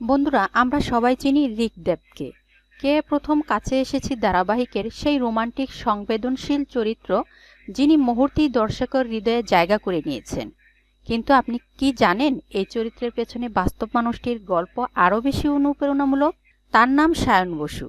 বন্ধুরা, আমরা সবাই চিনি রিক দেবকে। কে প্রথম কাছে এসেছি ধারাবাহিকের সেই রোমান্টিক, সংবেদনশীল চরিত্র যিনি মুহূর্তেই দর্শকের হৃদয়ে জায়গা করে নিয়েছেন। কিন্তু আপনি কি জানেন এই চরিত্রের পেছনে বাস্তব মানুষটির গল্প আরও বেশি অনুপ্রেরণামূলক? তার নাম সায়ন বসু।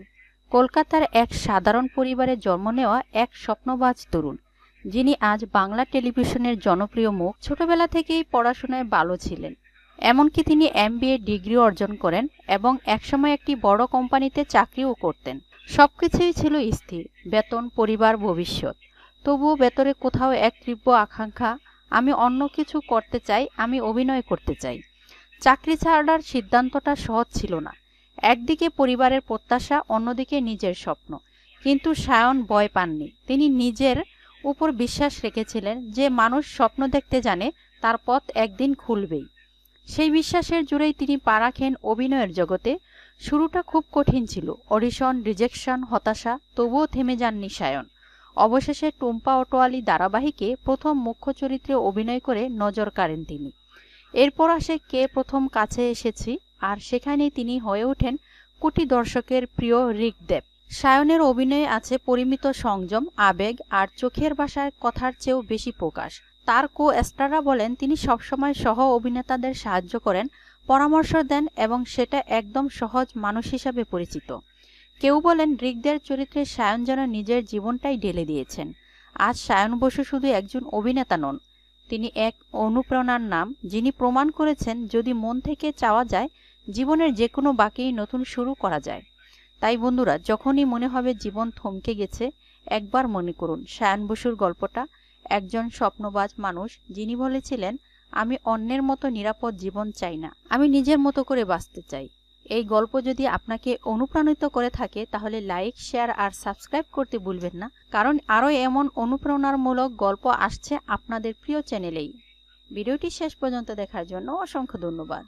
কলকাতার এক সাধারণ পরিবারে জন্ম নেওয়া এক স্বপ্নবাজ তরুণ, যিনি আজ বাংলা টেলিভিশনের জনপ্রিয় মুখ। ছোটবেলা থেকেই পড়াশোনায় ভালো ছিলেন। এমনকি তিনি এমবিএ ডিগ্রি অর্জন করেন এবং একসময় একটি বড় কোম্পানিতে চাকরিও করতেন। সবকিছুই ছিল স্থির, বেতন, পরিবার, ভবিষ্যৎ। তবুও ভেতরে কোথাও এক তীব্র আকাঙ্ক্ষা, আমি অন্য কিছু করতে চাই, আমি অভিনয় করতে চাই। চাকরি ছাড়ার সিদ্ধান্তটা সহজ ছিল না। একদিকে পরিবারের প্রত্যাশা, অন্যদিকে নিজের স্বপ্ন। কিন্তু সায়ন ভয় পাননি। তিনি নিজের উপর বিশ্বাস রেখেছিলেন যে মানুষ স্বপ্ন দেখতে জানে, তার পথ একদিন খুলবেই। সেই বিশ্বাসের জুড়েই তিনি পা রাখেন অভিনয়ের জগতে। শুরুটা খুব কঠিন ছিল। অডিশন, রিজেকশন, হতাশা, তবুও থেমে যাননি সায়ন। অবশেষে টুম্পা অটোয়ালি ধারাবাহিকে প্রথম মুখ্য চরিত্রে অভিনয় করে নজর কাড়েন তিনি। এরপর আসে কে প্রথম কাছে এসেছি, আর সেখানেই তিনি হয়ে ওঠেন কোটি দর্শকের প্রিয় রিক দেব। সায়নের অভিনয়ে আছে পরিমিত সংযম, আবেগ, আর চোখের ভাষায় কথার চেয়েও বেশি প্রকাশ। তার কো স্টাররা বলেন, তিনি সবসময় সহ অভিনেতাদের সাহায্য করেন, পরামর্শ দেন এবং সেটা একদম সহজ মানুষ হিসাবে পরিচিত। কেউ বলেন রিকদের চরিত্রে সায়ন যেন নিজের জীবনটাই ঢেলে দিয়েছেন। আজ সায়ন বসু শুধু একজন অভিনেতা নন, তিনি এক অনুপ্রেরণার নাম, যিনি প্রমাণ করেছেন যদি মন থেকে চাওয়া যায়, জীবনের যে কোনো বাকি নতুন শুরু করা যায়। তাই বন্ধুরা, যখনই মনে হবে জীবন থমকে গেছে, একবার মনে করুন, সায়ন বসুর গল্পটা একজন স্বপ্নবাজ মানুষ যিনি বলেছিলেন, আমি অন্যের মতো নিরাপদ জীবন চাই না, আমি নিজের মতো করে বাঁচতে চাই। এই গল্প যদি আপনাকে অনুপ্রাণিত করে থাকে, তাহলে লাইক, শেয়ার আর সাবস্ক্রাইব করতে ভুলবেন না, কারণ আরও এমন অনুপ্রেরণামূলক গল্প আসছে আপনাদের প্রিয় চ্যানেলেই। ভিডিওটি শেষ পর্যন্ত দেখার জন্য অসংখ্য ধন্যবাদ।